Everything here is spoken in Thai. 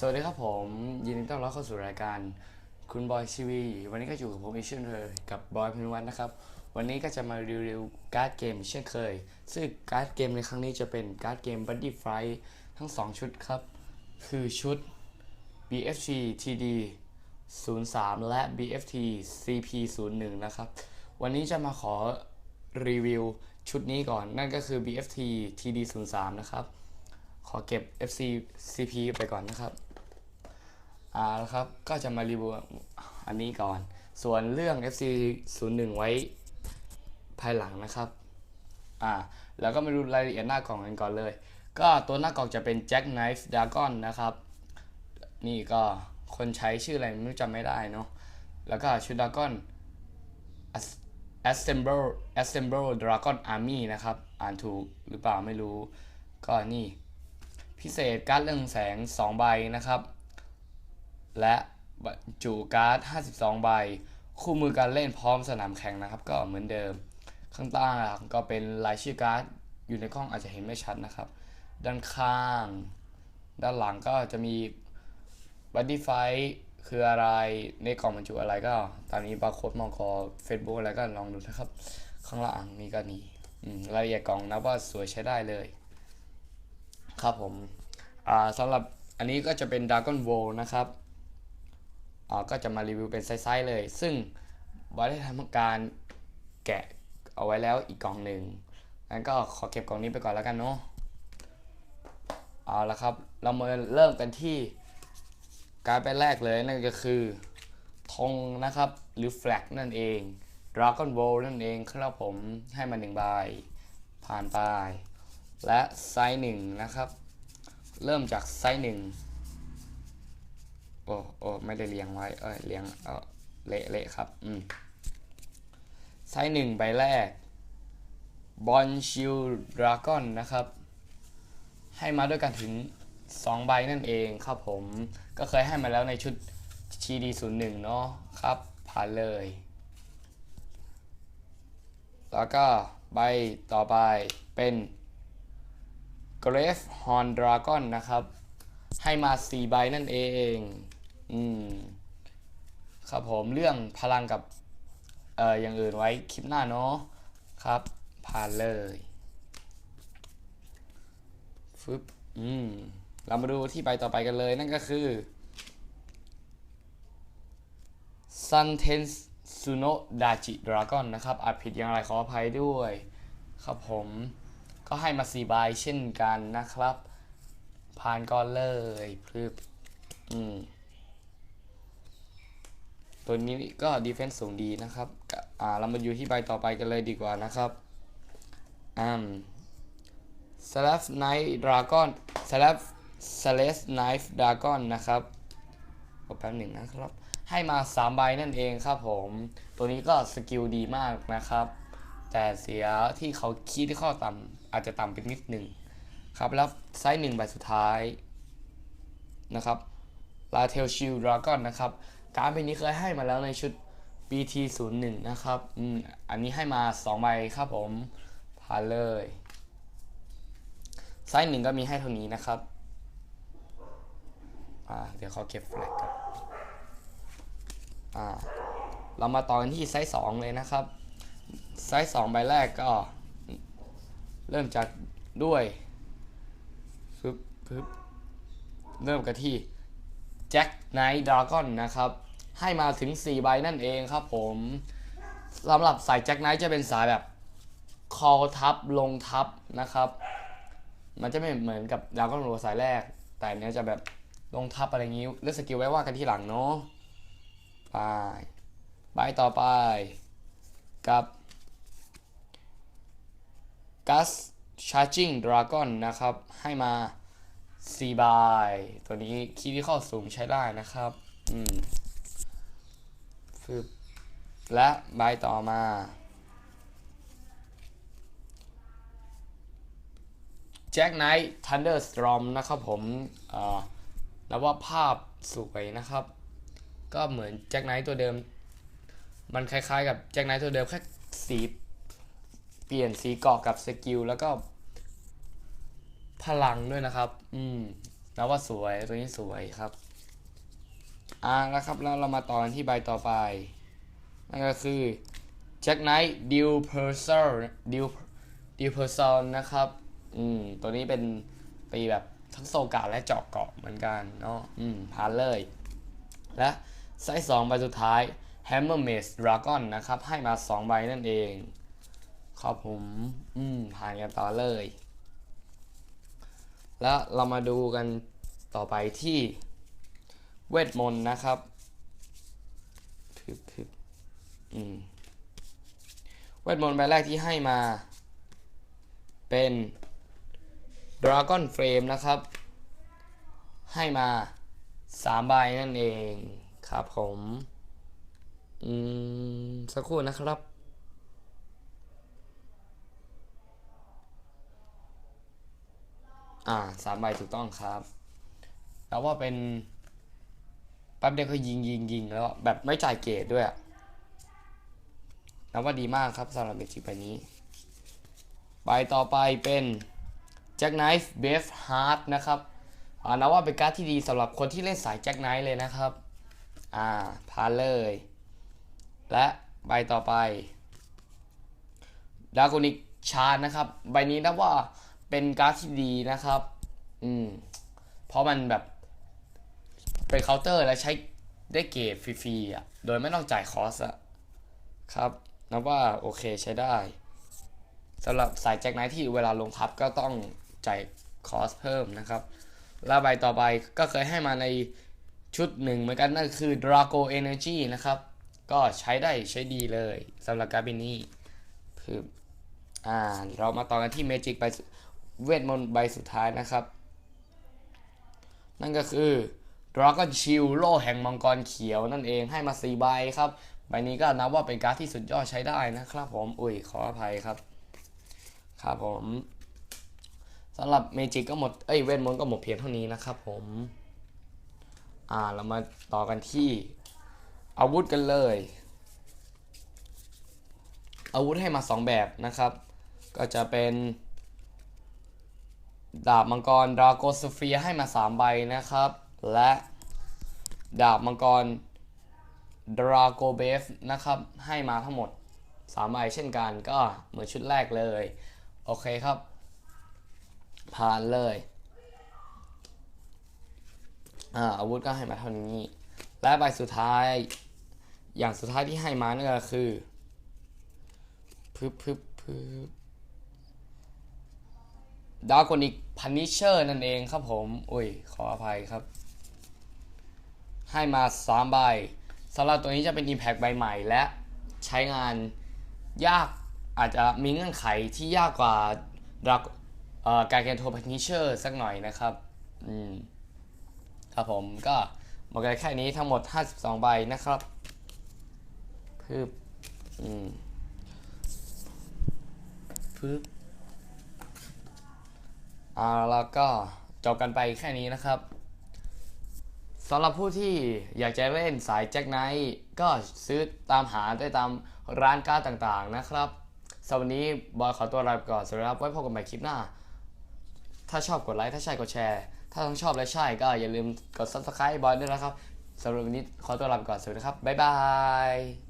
สวัสดีครับผมยินดีต้อนรับเข้าสู่รายการคุณบอยชีวีวันนี้ก็อยู่กับผมอีกเช่นเคยกับบอยพินวัฒน์นะครับวันนี้ก็จะมารีวิวการ์ดเกมเช่นเคย ซึ่งการ์ดเกมในครั้งนี้จะเป็นการ์ดเกม Buddy Fight ทั้ง 2 ชุดครับ คือชุด BFT TD 03 และ BFT CP 01นะครับวันนี้จะมาขอรีวิวชุดนี้ก่อน นั่นก็คือ BFT TD 03นะครับขอเก็บ FC CP ไปก่อนนะครับ อ่าแล้วครับก็จะมารีวิวอันนี้ก่อน ส่วนเรื่อง FC 01 ไว้ภายหลังนะครับอ่าแล้วก็มาดูรายละเอียดหน้ากล่องกันก่อนเลย ก็ตัวหน้ากล่องจะเป็น Jack Knife Dragon นะครับ นี่ก็คนใช้ชื่ออะไรไม่รู้จำไม่ได้เนาะแล้วก็ชุด Dragon As- Assemble Assemble Dragon Army นะครับ อ่านถูกหรือเปล่าไม่รู้ ก็นี่ พิเศษการ์ดเรื่องแสง 2 ใบนะครับ และบรรจุการ์ด 52 ใบ คู่มือการเล่นพร้อมสนามแข่งนะครับ ก็เหมือนเดิม ข้างใต้ก็เป็นรายชื่อการ์ด อยู่ในกล้องอาจจะเห็นไม่ชัดนะครับ ด้านข้าง ด้านหลังก็จะมีบัดดี้ไฟคืออะไร ในกล่องบรรจุอะไรก็ตามนี้บาร์โค้ดมองคอ Facebook อะไรก็ลองดูนะครับ ข้างล่างนี่ก็นี่รายละเอียดกล่องนะว่าสวยใช้ได้เลย ครับผมสำหรับอันนี้ก็จะเป็น Dragon w o l นะครับ ก็จะมารีวิวเป็นไซส์ๆเลย ซึ่งบอยได้ทำการแกะเอาไว้แล้วอีกกล่องหนึ่งงั้นก็ขอเก็บกล่องนี้ไปก่อนแล้วกันเนาะเอาละครับ เรามาเริ่มกันที่การไปแรกเลยนั่นก็คือธงนะครับ หรือ flag นั่นเอง Dragon w o r l นั่นเองครับผมให้มาหนึ่งใบผ่านไป และไซส์หนึ่งนะครับ เริ่มจากไซส์หนึ่ง โอ้โอ้ไม่ได้เรียงไว้ เอ้ยเรียงเออเละเละครับ อืมไซส์หนึ่งใบแรกบอลชิลดราก้อนนะครับ ให้มาด้วยกันถึง 2 ใบนั่นเองครับผม ก็เคยให้มาแล้วในชุด GD01 เนาะครับ ผ่านเลย แล้วก็ใบต่อไปเป็น g r a v e Horn Dragon นะครับ ให้มา 4 ใบนั่นเอง อืม ครับผมเรื่องพลังกับ เอ่ออย่างอื่นไว้คลิปหน้าเนาะครับผ่านเลยฟึบอืม เรามาดูที่ใบต่อไปกันเลย นั่นก็คือ Sun t e n s s u n o Dachi Dragon นะครับอาจผิดอย่างไรขออภัยด้วย ครับผมก็ให้มา4ใบเช่นกันนะครับ ผ่านก่อนเลยพรึบอืม ตัวนี้ก็ดีเฟนส์สูงดีนะครับอ่าเรามาอยู่ที่ใบต่อไปกันเลยดีกว่านะครับอืม s l a f Knight Dragon s l a f s l a s Knife Dragon นะครับเอแป๊บหนึ่งนะครับ ให้มา 3 ใบนั่นเองครับผม ตัวนี้ก็สกิลดีมากนะครับ แต่เสียที่เขาคีดที่ข้อต่ำอาจจะต่ำไปนิดหนึ่งครับแล้วไซส์หนึ่งใบสุดท้ายนะครับลาเทลชิลดราก้อนนะครับ การ์ดใบนี้เคยให้มาแล้วในชุด BT 0 1 นะครับอืมอันนี้ให้มา2ใบครับผมผ่านเลยไซส์หนึ่งก็มีให้เท่านี้นะครับอ่าเดี๋ยวเขาเก็บแฟลกกันอ่าเรามาต่อกันที่ไซส์สองเลยนะครับ ไซส์สองใบแรกก็ เริ่มจากด้วยปึ๊บปึ๊บเริ่มกันที่แจ็คไนท์ดราก้อนนะครับ ให้มาถึง 4 ใบนั่นเองครับผมสำหรับสายแจ็คไนท์จะเป็นสายแบบคอทับลงทับนะครับ มันจะไม่เหมือนกับดราก้อนโรสายแรก แต่เนี้ยจะแบบลงทับอะไรงี้เลือกสกิลไว้ว่ากันที่หลังเนาะไปใบต่อไปกับ Gus Charging Dragon นะครับ ให้มา4ใบตัวนี้คีย์ที่เข้าสูงใช้ได้นะครับ อืม ฟึบและใบต่อมา Jack Knight Thunderstorm นะครับผมนับว่าภาพสวยนะครับ ก็เหมือน Jack Knight ตัวเดิม มันคล้ายๆกับ Jack Knight ตัวเดิมแค่สีเปลี่ยนสีเกาะกับสกิลแล้วก็ พลังด้วยนะครับ อืมนับว่าสวยตัวนี้สวยครับ อ่าแล้วครับแล้วเรามาต่อกันที่ใบต่อไป นั่นก็คือแจ็คไนท์ดิวเพอร์เซอร์ดิวดิวเพอร์ซอนนะครับอืมตัวนี้เป็นปีแบบทั้งโซกาและเจาะเกาะเหมือนกันเนาะอืมผ่านเลย และไซส์สองใบสุดท้าย Hammer Maze Dragon นะครับ ให้มา 2 ใบนั่นเองครับผม อืมผ่านกันต่อเลย แล้วเรามาดูกันต่อไปที่ เวทมนต์นะครับพึบพึบอืมเวทมนต์ใบแรกที่ให้มา เป็น Dragon Frame นะครับ ให้มา3ใบนั่นเองครับผม อืม สักครู่นะครับอ่าสามใบถูกต้องครับ แล้วว่าเป็น แป๊บเดียวก็ยิงยิงยิงแล้วแบบไม่จ่ายเกรดด้วยนับว่าดีมากครับสำหรับเมจิกใบนี้ ใบต่อไปเป็น Jack Knife b a v e Heart นะครับนับว่าเป็นการ์ดที่ดีสำหรับคนที่เล่นสาย Jack Knife เลยนะครับ อ่าพาเลย และใบต่อไปดากนิกชาร์นะครับ ใบนี้นับว่าเป็นการ์ดที่ดีนะครับ อืม เพราะมันแบบ เป็นเคาน์เตอร์และใช้ได้เกรดฟรีๆอะ โดยไม่ต้องจ่ายคอสอะครับนับว่าโอเคใช้ได้สำหรับสายแจ็คไนท์ที่เวลาลงทับก็ต้องจ่ายคอสเพิ่มนะครับ แล้วใบต่อไปก็เคยให้มาในชุดหนึ่งเหมือนกันนั่นคือ Drago Energy นะครับ ก็ใช้ได้ใช้ดีเลยสำหรับการ์ดใบนี้คืออ่าเรามาต่อกันที่ Magic ใบเวทมนต์ใบสุดท้ายนะครับ นั่นก็คือ Dragon Shield โล่แห่งมังกรเขียวนั่นเองให้มา4ใบครับใบนี้ก็นับว่าเป็นการ์ดที่สุดยอดใช้ได้นะครับผมอุ้ยขออภัยครับ ครับผมสำหรับเมจิกก็หมดเอ้ยเวทมนต์ก็หมดเพียงเท่านี้นะครับผมอ่าเรามาต่อกันที่อาวุธกันเลย อาวุธให้มา 2 แบบนะครับ ก็จะเป็นดาบมังกรดราโกสเฟียให้มา 3 ใบนะครับ และดาบมังกรดราโกเบฟนะครับให้มาทั้งหมด3ใบเช่นกันก็เหมือนชุดแรกเลย โอเคครับ ผ่านเลยอาอาวุธก็ให้มาเท่านี้ และใบสุดท้ายอย่างสุดท้ายที่ให้มานั่นก็คือพึบพึบพึบดาวกนิกพันนิเชอร์นั่นเองครับผม อุ้ย ขออภัยครับ ให้มา3ใบสำหรับตัวนี้จะเป็น Impact ใบใหม่และใช้งานยากอาจจะมีเงื่อนไขที่ยากกว่าดาวการแกนโทพันิเชอร์สักหน่อยนะครับ อืม ครับผมก็หมดกันแค่นี้ทั้งหมด 52 ใบนะครับพึบอืมพึบอ่าแล้วก็จบกันไปแค่นี้นะครับ สำหรับผู้ที่อยากจะเล่นสายแจ็คไนท์ก็ซื้อตามหาได้ตามร้านการ์ดต่างๆนะครับสำหรับวันนี้บอยขอตัวลาไปก่อนสวัสดีครับไว้พบกันใหม่คลิปหน้า ถ้าชอบกดไลค์ถ้าใช่กดแชร์ ถ้าทั้งชอบและใช่ก็อย่าลืมกด subscribe บอยด้วยนะครับสำหรับวันนี้ขอตัวลาไปก่อนสวัสดีครับบ๊ายบาย